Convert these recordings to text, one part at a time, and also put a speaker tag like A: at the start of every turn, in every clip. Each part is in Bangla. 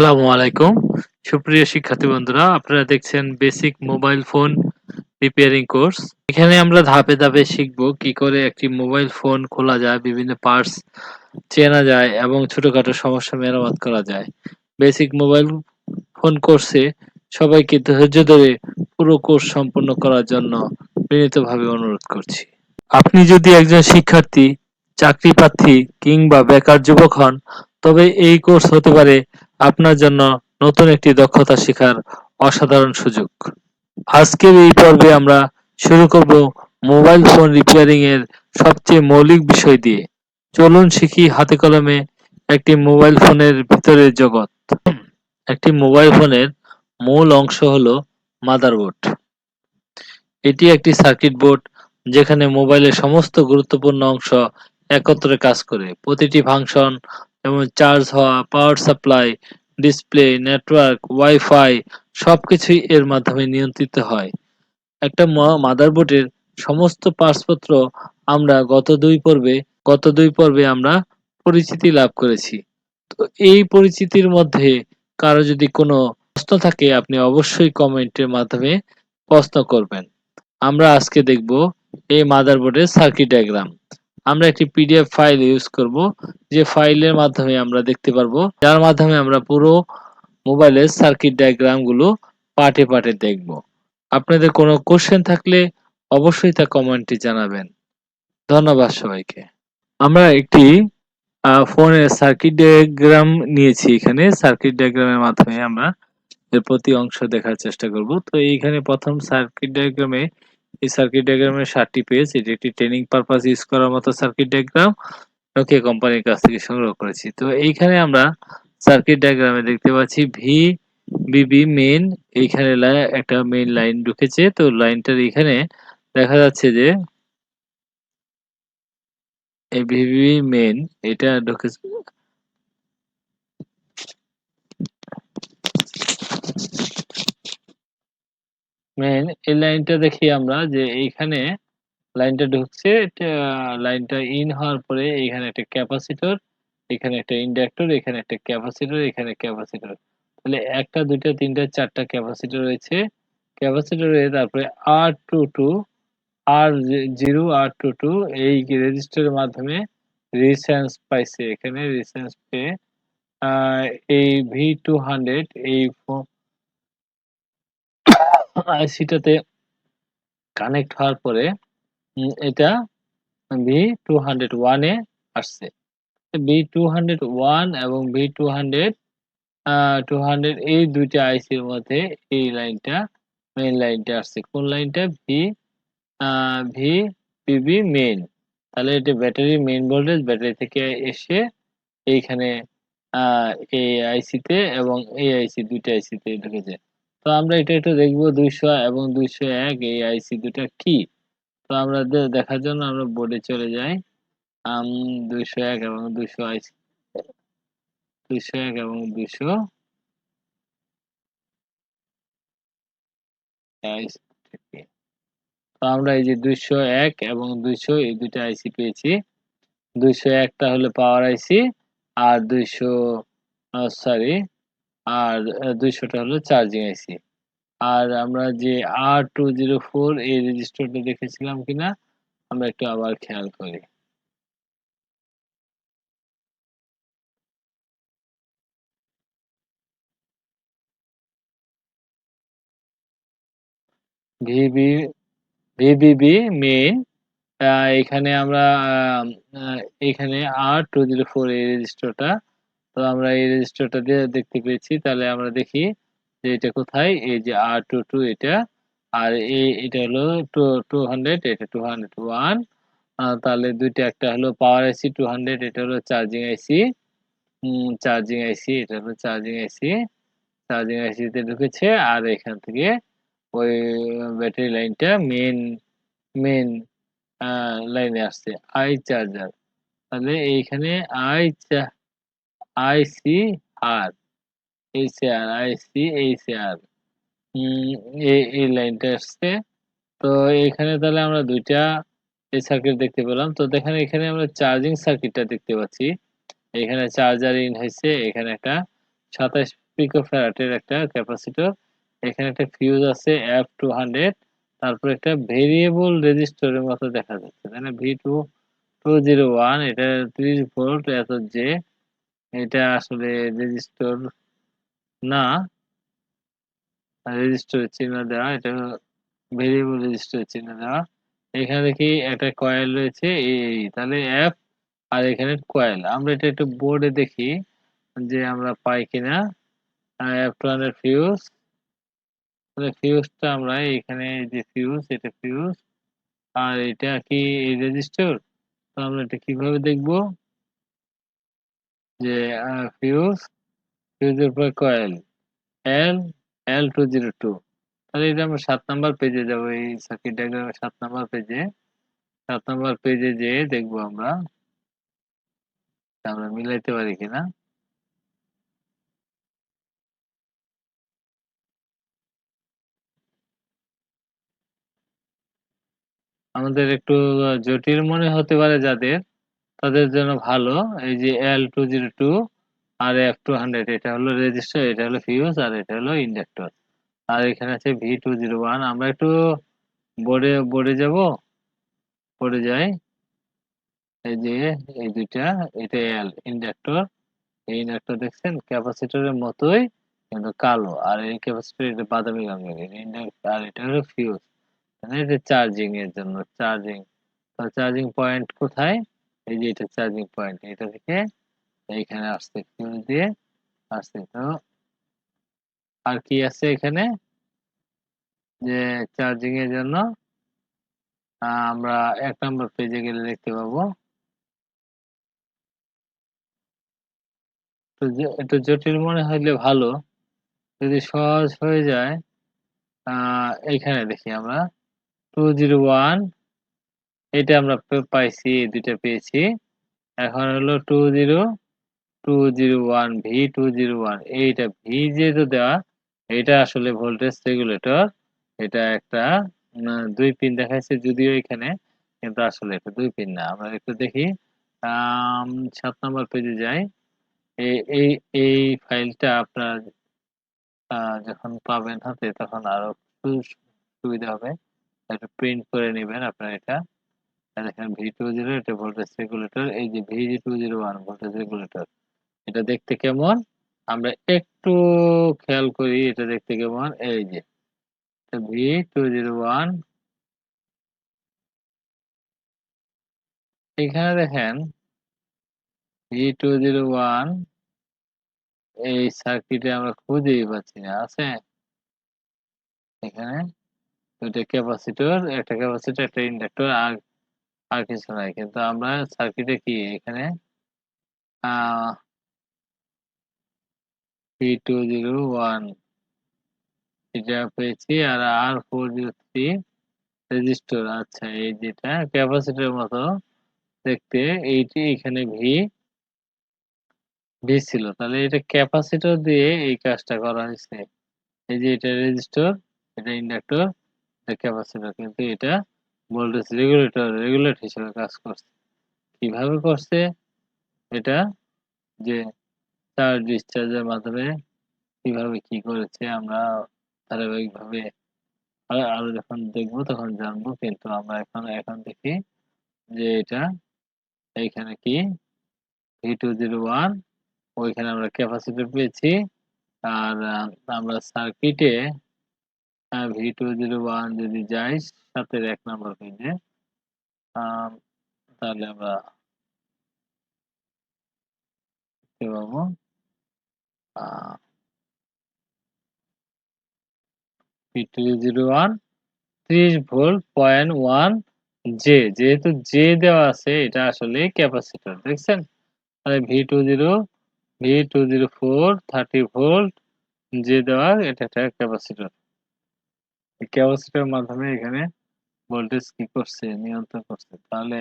A: আসসালামু আলাইকুম। সুপ্রিয় শিক্ষার্থী বন্ধুরা, আপনারা দেখছেন basic mobile phone repairing course এখানে আমরা ধাপে ধাপে শিখব কি করে একটি মোবাইল ফোন খোলা যায়, বিভিন্ন পার্টস চেনা যায় এবং ছোটখাটো সমস্যা মেরামত করা যায়। বেসিক মোবাইল ফোন কোর্সে সবাইকে ধৈর্য ধরে পুরো কোর্স সম্পূর্ণ করার জন্য বিনীতভাবে অনুরোধ করছি। আপনি যদি একজন শিক্ষার্থী চাকরি প্রার্থী কিংবা বেকার যুবক হন, তবে এই কোর্স হতে পারে আপনার জন্য নতুন একটি দক্ষতা শেখার অসাধারণ সুযোগ। আজকের এই পর্বে আমরা শুরু করব মোবাইল ফোন রিপেয়ারিং এর সবচেয়ে মৌলিক বিষয় দিয়ে। চলুন শিখি হাতে কলমে একটি মোবাইল ফোনের ভিতরের জগৎ। একটি মোবাইল ফোনের মূল অংশ হলো মাদারবোর্ড। এটি একটি সার্কিট বোর্ড যেখানে মোবাইলের সমস্ত গুরুত্বপূর্ণ অংশ একত্রে কাজ করে। প্রতিটি ফাংশন যেমন চার্জ হওয়া power supply display network WiFi সবকিছুই এর মাধ্যমে নিয়ন্ত্রিত হয়। একটা মাদারবোর্ডের সমস্ত পার্টসপত্র আমরা গত দুই পর্বে, গত দুই পর্বে আমরা পরিচিতি লাভ করেছি। তো এই পরিচিতির মধ্যে কারও যদি কোনো প্রশ্ন থাকে, আপনি অবশ্যই কমেন্টের মাধ্যমে প্রশ্ন করবেন। আমরা আজকে দেখব এই মাদারবোর্ডের সার্কিট ডায়াগ্রাম আমরা একটি পিডিএফ ফাইল ইউজ করব, যে ফাইলের মাধ্যমে আমরা দেখতে পারব। যার মাধ্যমে আমরা পুরো মোবাইলের সার্কিট ডায়াগ্রামগুলো পার্টে পার্টে দেখব। আপনাদের কোনো কোশ্চেন থাকলে অবশ্যই তা কমেন্টে জানাবেন। ধন্যবাদ সবাইকে। আমরা একটি ফোনের সার্কিট ডায়াগ্রাম নিয়েছি এখানে। সার্কিট ডায়াগ্রামের মাধ্যমে আমরা এর প্রতি অংশ দেখার চেষ্টা করব। তো এইখানে প্রথম সার্কিট ডায়াগ্রামে এই সার্কিট ডায়াগ্রামের সাতটি পেজ এটি একটি ট্রেনিং পারপাস ইউজ করার মতো সার্কিট ডায়াগ্রাম নোকিয়া কোম্পানির কাছ থেকে সংগ্রহ করেছি। তো এইখানে আমরা সার্কিট ডায়াগ্রামে দেখতে পাচ্ছি ভি বিবি মেন এইখানে একটা মেন লাইন ঢুকেছে। তো লাইনটার এখানে দেখা যাচ্ছে যে এই ভিভি মেন এটা ঢুকেছে মেন এই লাইনটা দেখি আমরা যে এইখানে লাইনটা ঢুকছে লাইনটা ইন হওয়ার পরে এখানে একটা ক্যাপাসিটর, এখানে একটা ইন্ডাক্টর, এখানে একটা ক্যাপাসিটর, এখানে ক্যাপাসিটর। তাহলে একটা, দুইটা, তিনটা, চারটা ক্যাপাসিটর রয়েছে। ক্যাপাসিটরে তারপরে R two two R zero R two two এই রেজিস্টারের মাধ্যমে রিসেন্স পাইছে। এখানে রিসেন্স পেয়ে এই ভি টু হান্ড্রেড এই আইসিটাতে কানেক্ট হওয়ার পরে এটা ভি টু হান্ড্রেড ওয়ানে আসছে। ভি টু হান্ড্রেড ওয়ান এবং V two hundred two hundred এই দুইটা আইসির মধ্যে এই লাইনটা মেইন লাইনটা আসছে। কোন লাইনটা? ভি ভি পিবি মেইন তাহলে এটা ব্যাটারি মেইন ভোল্টেজ ব্যাটারি থেকে এসে এইখানে এই আইসিতে এবং এই আইসি দুইটা আইসিতে ঢুকেছে। তো আমরা এটা একটু দেখব দুইশো এবং দুইশো এক এই আইসি দুটা কি? তো আমরা দেখার জন্য আমরা বোর্ডে চলে যাই। দুইশো এক এবং দুইশো আইসি দুইশো এক এবং দুইশো তো আমরা এই যে দুইশো এক এবং দুইশো এই দুইটা আইসি পেয়েছি। দুইশো একটা হলো পাওয়ার আইসি আর দুইশো সরি আর দুইশোটা হলো চার্জিং আইসি আর আমরা যে আর টু জিরো ফোর এই রেজিস্টারটা দেখেছিলাম কিনা, আমরা একটু আবার খেয়াল করি। এখানে আমরা এখানে আর টু জিরো ফোর এই রেজিস্টারটা তো আমরা এই রেজিস্টারটা দিয়ে দেখতে পেয়েছি। তাহলে আমরা দেখি যে এটা কোথায়? এই যে আর টু টু এটা। আর এই, এটা হলো টু টু হান্ড্রেড এটা টু হান্ড্রেড ওয়ান তাহলে দুইটা, একটা হলো পাওয়ার আইসি টু হান্ড্রেড এটা হলো চার্জিং আইসি চার্জিং আইসি এটা হলো চার্জিং আইসি চার্জিং আইসিতে ঢুকেছে। আর এখান থেকে ওই ব্যাটারি লাইনটা মেন মেন লাইনে আসছে। আই চার্জার তাহলে এইখানে I IC R H R I R এই লাইনটা আসছে। তো এখানে তাহলে আমরা দুইটা এই সার্কিট দেখতে পেলাম। তো দেখেন এখানে আমরা চার্জিং সার্কিটটা দেখতে পাচ্ছি। এখানে চার্জার ইন হয়েছে, এখানে একটা সাতাশ পিকোফ্যারাডের একটা ক্যাপাসিটর এখানে একটা ফিউজ আছে এফ টু হান্ড্রেড তারপর একটা ভেরিয়েবল রেজিস্টরের মতো দেখা যাচ্ছে। না V two two zero one এটা ত্রিশ ভোল্ট এত যে এটা আসলে রেজিস্টর না। রেজিস্টরের চিহ্ন দেওয়া, এটা ভেরিয়েবল রেজিস্টরের চিহ্ন দেওয়া। এখানে দেখি একটা কয়েল রয়েছে, এই তাহলে এফ আর এখানে কয়েল আমরা এটা একটু বোর্ডে দেখি যে আমরা পাই কিনা। টু হান্ড্রেড ফিউজ ফিউজটা আমরা এখানে যে ফিউজ এটা ফিউজ আর এটা কি রেজিস্টার তো আমরা এটা কীভাবে দেখব? যে ফিউজ ফিউজের পর coil L L two zero two তাহলে এটা আমরা সাত নাম্বার পেজে যাব, এই সার্কিট ডায়াগ্রামের সাত নাম্বার পেজে সাত নাম্বার পেজে যেয়ে দেখব আমরা। আমরা মিলাইতে পারি কিনা? আমাদের একটু জটিল মনে হতে পারে যাদের। তাদের জন্য ভালো। এই যে এল টু জিরো টু আর এফ টু হান্ড্রেড এটা হলো রেজিস্টার এটা হলো ফিউজ আর এটা হলো ইন্ডাক্টর আর এখানে আছে ভি টু জিরো ওয়ান আমরা একটু বোর্ডে বোর্ডে যাব? বোর্ডে যাই। এই যে, এই দুইটা, এটা এল ইন্ডাক্টর এই ইন্ডাক্টর দেখছেন ক্যাপাসিটরের মতোই, কিন্তু কালো। আর এই ক্যাপাসিটর এটা বাদামি রঙের আর এটা হলো ফিউজ মানে এটা চার্জিং এর জন্য চার্জিং চার্জিং পয়েন্ট কোথায়? এই যে এটা চার্জিং পয়েন্ট এটা থেকে এইখানে আসছে ফিউজ দিয়ে আসছে তো আর কি আছে এখানে? যে চার্জিং এর জন্য আমরা এক নম্বর পেজে গেলে দেখতে পাবো। তো একটু জটিল মনে হইলে ভালো। যদি সহজ হয়ে যায় এইখানে দেখি আমরা। টু জিরো ওয়ান এটা আমরা পাইছি, এই দুইটা পেয়েছি। এখন হলো two zero two zero one V two zero one এইটা ভি যেহেতু দেওয়া এটা আসলে ভোল্টেজ রেগুলেটর এটা একটা দুই পিন দেখাইছে যদিও এখানে, কিন্তু আসলে এটা দুই পিন না। আমরা একটু দেখি। সাত নম্বর পেজে যাই। এই এই ফাইলটা আপনার যখন পাবেন হাতে, তখন আরও সুবিধা হবে। একটু প্রিন্ট করে নেবেন আপনার এটা। দেখেন ভি টু জিরো এটা ভোল্টেজ রেগুলেটর এই যে V two zero one voltage regulator এটা দেখতে কেমন? আমরা একটু খেয়াল করি, এটা দেখতে কেমন? এই যে ভি টু জিরো ওয়ান এখানে দেখেন ভি টু জিরো ওয়ান এই সার্কিটে আমরা খুঁজেই পাচ্ছি না, আছে? এখানে দুইটা ক্যাপাসিটর একটা ক্যাপাসিটর একটা ইন্ডাক্টর আর আর কিছু নাই। কিন্তু আমরা সার্কিটে কি? এখানে পি টু জিরো ওয়ান এটা পেয়েছি আর R four zero three resistor আচ্ছা এই যেটা ক্যাপাসিটরের মতো দেখতে, এইটি এখানে ভি ভি ছিল। তাহলে এটা ক্যাপাসিটর দিয়ে এই কাজটা করা হয়েছে। এই যে এটা রেজিস্টর এটা ইন্ডাক্টর এটা ক্যাপাসিটর কিন্তু এটা ভোল্টেজ রেগুলেটর রেগুলেট হিসেবে কাজ করছে। কীভাবে করছে? এটা যে চার্জ ডিসচার্জের মাধ্যমে কীভাবে কি করেছে আমরা ধারাবাহিকভাবে আরও যখন দেখব তখন জানব, কিন্তু আমরা এখন এখন দেখি যে এটা এইখানে কি? ভি টু জিরো ওয়ান ওইখানে আমরা ক্যাপাসিটর পেয়েছি। আর আমরা সার্কিটে ভি টু জিরো ওয়ান যদি যাই সাতের এক নম্বর পেজে তাহলে আমরা পাবো ভি টু জিরো ওয়ান ত্রিশ ভোল্ট পয়েন্ট ওয়ান জে যেহেতু জে দেওয়া আছে, এটা আসলে ক্যাপাসিটর, দেখছেন? V two zero V two zero four, thirty volt যে দেওয়া, এটা একটা ক্যাপাসিটর। ক্যাপাসিটর মাধ্যমে এখানে? ভোল্টেজ কি করছে? নিয়ন্ত্রণ করছে? তাহলে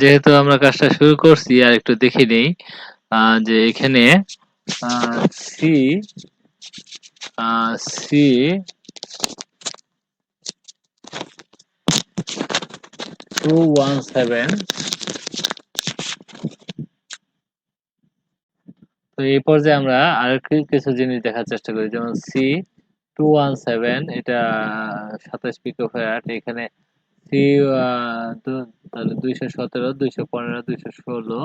A: যেহেতু আমরা কাজটা শুরু করছি, আর একটু দেখে নেই যে এখানে C C two one seven তো এই পর্যায়ে আমরা আর কিছু জিনিস দেখার চেষ্টা করি, যেমন সি টু ওয়ান সেভেন এটা সাতাশ পিকোফ্যাট এখানে সি তাহলে দুইশো সতেরো, দুইশো পনেরো, দুইশো ষোলো।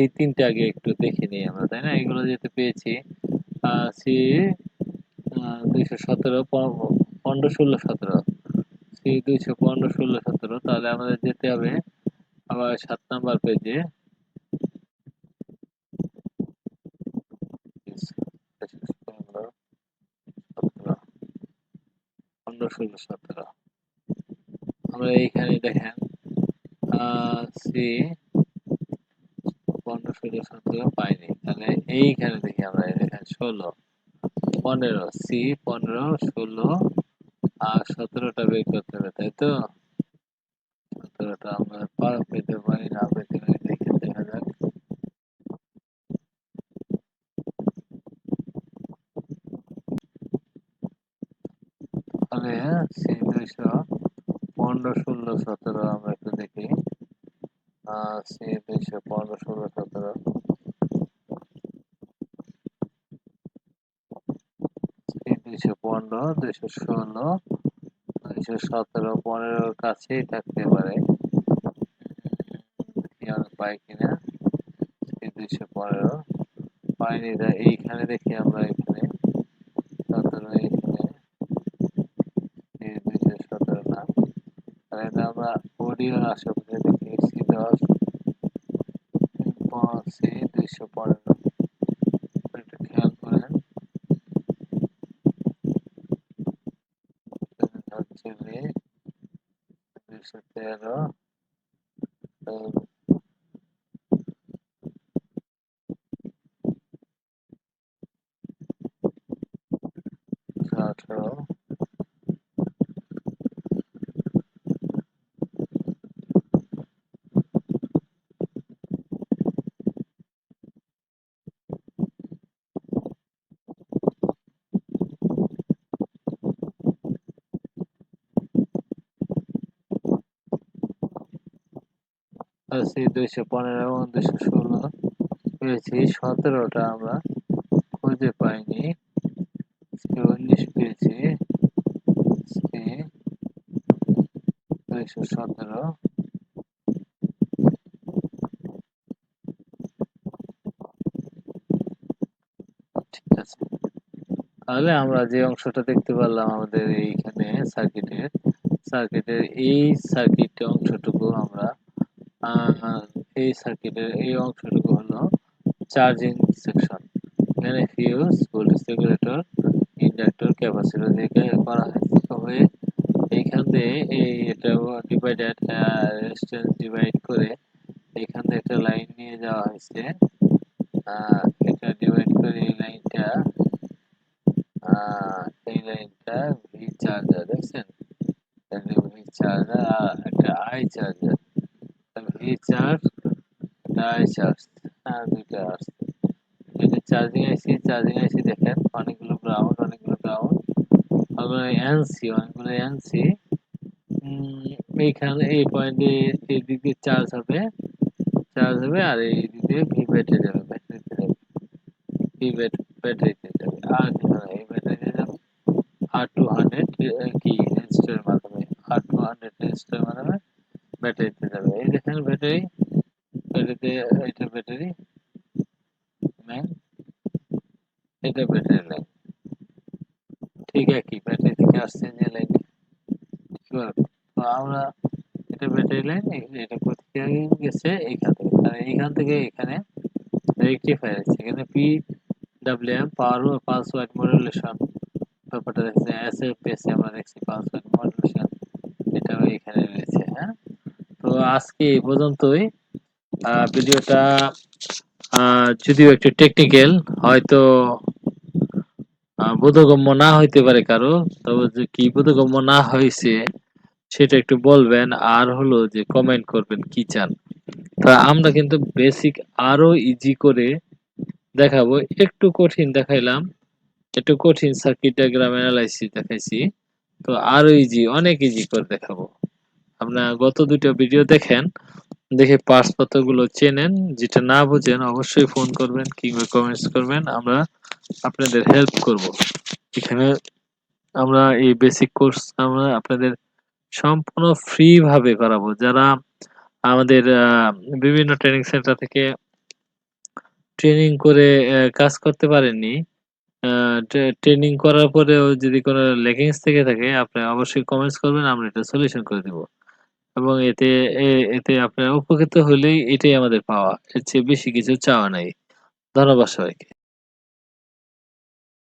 A: এই তিনটে আগে একটু দেখে নিই আমরা, তাই না? এগুলো যেহেতু পেয়েছি সি দুইশো সতেরো, পনেরো ষোলো, সতেরো। সি দুইশো পনেরো, ষোলো, সতেরো, তাহলে আমাদের যেতে হবে আবার সাত নাম্বার পেজে। পনেরো ষোলো সতেরো আমরা এইখানে দেখেন সি, পনেরো ষোলো সতেরো পাইনি। তাহলে এইখানে দেখি আমরা দেখেন, ষোলো, পনেরো, সি, পনেরো, ষোলো, আর সতেরোটা বের করতে হবে, তাই তো? সতেরোটা আমরা পেতে পারি, না পেতে পারি দেখে দেখা যাক তাহলে সি দুইশো পনেরো ষোলো সতেরো আমরা একটু দেখি। সি দুইশো পনেরো ষোলো সতেরো। দুইশো পনেরো, দুইশো ষোলো, দুইশো সতেরো, পনেরোর কাছেই থাকতে পারে। পাই কিনা। দুইশো পনেরো। পাইনি এইখানে দেখি আমরা এখানে সতেরো এখানে দুইশো সতেরো না তাহলে আমরা অডিওর আশেপাশে দেখি সি দশ সি দুইশো পনেরো। একটু খেয়াল করেন। হচ্ছে দুইশো তেরো। আছে দুইশো পনেরো এবং দুইশো ষোলো পেয়েছি। সতেরোটা আমরা খুঁজে পাইনি। উনিশ পেয়েছি দুইশো সতেরো। ঠিক আছে। তাহলে আমরা যে অংশটা দেখতে পারলাম আমাদের এইখানে সার্কিটের সার্কিটের এই সার্কিট অংশটুকু আমরা এই সার্কিটের এই অংশটুকু হলো চার্জিং সেকশন এখানে fuse voltage regulator inductor capacitor দিয়ে করা হয়ে। এইখান দিয়ে এই এটা ডিভাইডেড রেজিস্ট্যান্স ডিভাইড করে এখান থেকে একটা লাইন নিয়ে যাওয়া হয়েছে এটা ডিভাইড করে এই লাইনটা এই লাইনটা ভি চার্জার দেখছেন ভি চার্জার আর একটা আই চার্জার ভি চার্জ একটা আই চার্জ হ্যাঁ দুইটা আসছে এটা চার্জিং আইসি চার্জিং আইসি দেখেন অনেকগুলো গ্রাউন্ড অনেকগুলো গ্রাউন্ড তারপরে এনসি অনেকগুলো এনসি এইখানে, এই পয়েন্টে এই দিক দিয়ে চার্জ হবে। চার্জ হবে আর এই দিক দিয়ে ভি ব্যাটারি যাবে ব্যাটারিতে যাবে ভি ব্যাটারিতে যাবে আর এই ব্যাটারিতে যাবে আর টু হান্ড্রেড কি রেজিস্টারের মাধ্যমে। আর টু হান্ড্রেড রেজিস্টারের মাধ্যমে ব্যাটারিতে যাবে। এই দেখেন ব্যাটারি ব্যাটারিতে এটা ব্যাটারি লাইন এটা ব্যাটারি লাইন ঠিক একই ব্যাটারি থেকে আসছে যে লাইন তো আমরা এটা ব্যাটারি লাইন এটা কোথা গেছে এইখান থেকে। আর এইখান থেকে এখানে রেকটিফায়ার আছে। এখানে P WM power pulse wide modulation ব্যাপারটা দেখছি। এস এফ এস আমরা দেখছি পালস ওয়াইড মডুলেশন এটাও এখানে রয়েছে হ্যাঁ? তো আজকে এই পর্যন্তই। ভিডিওটা যদিও একটু টেকনিক্যাল হয়তো বোধগম্য না হইতে পারে কারও। তবে যে কি বোধগম্য না হয়েছে সেটা একটু বলবেন আর হলো যে কমেন্ট করবেন কি চান। তা আমরা কিন্তু বেসিক আরও ইজি করে দেখাবো। একটু কঠিন দেখাইলাম, একটু কঠিন সার্কিট ডায়াগ্রাম অ্যানালাইসিস দেখাইছি। তো আরও ইজি অনেক ইজি করে দেখাবো। আপনার গত দুটো ভিডিও দেখেন, দেখে পার্টস পত্রগুলো চেনেন। যেটা না বুঝেন অবশ্যই ফোন করবেন কিংবা কমেন্টস করবেন। আমরা আপনাদের হেল্প করব। এখানে আমরা এই বেসিক কোর্স আমরা আপনাদের সম্পূর্ণ ফ্রি ভাবে করাবো। যারা আমাদের বিভিন্ন ট্রেনিং সেন্টার থেকে ট্রেনিং করে কাজ করতে পারেননি। ট্রেনিং করার পরেও যদি কোনো ল্যাকিংস থেকে থাকে, আপনি অবশ্যই কমেন্টস করবেন, আমরা এটা সলিউশন করে দিব। এবং এতে এতে আপনারা উপকৃত হলেই এটাই আমাদের পাওয়া। এর চেয়ে বেশি কিছু চাওয়া নাই। ধন্যবাদ সবাইকে।